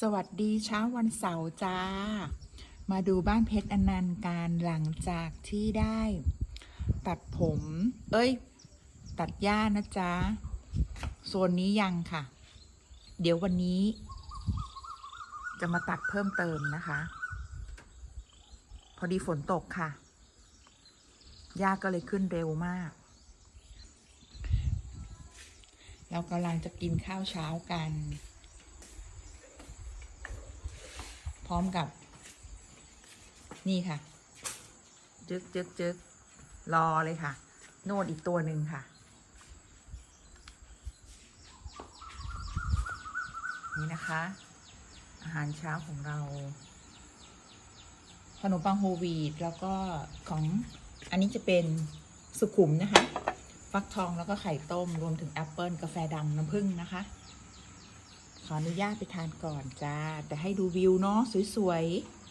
สวัสดีเช้าวันเสาร์จ้า มาดูบ้านเพชรอนันต์การหลังจากที่ได้ ตัดผม เอ้ย ตัดหญ้านะจ๊ะโซนนี้ยังค่ะ เดี๋ยววันนี้ จะมาตัดเพิ่มเติมนะคะ พอดีฝนตกค่ะหญ้าก็เลยขึ้นเร็วมาก เรากำลังจะกินข้าวเช้ากัน พร้อมกับ นี่ค่ะ จึกจึกจึกรอเลยค่ะ โน่นอีกตัวหนึ่งค่ะ นี่นะคะ อาหารเช้าของเรา ขนมปังโฮลวีตแล้วก็ของอันนี้จะเป็นสุขุมนะคะ ฟักทองแล้วก็ไข่ต้มรวมถึงแอปเปิลกาแฟดำน้ำผึ้งนะคะ ขออนุญาตไปทานก่อนจ้า แต่ให้ดูวิวเนาะสวยๆ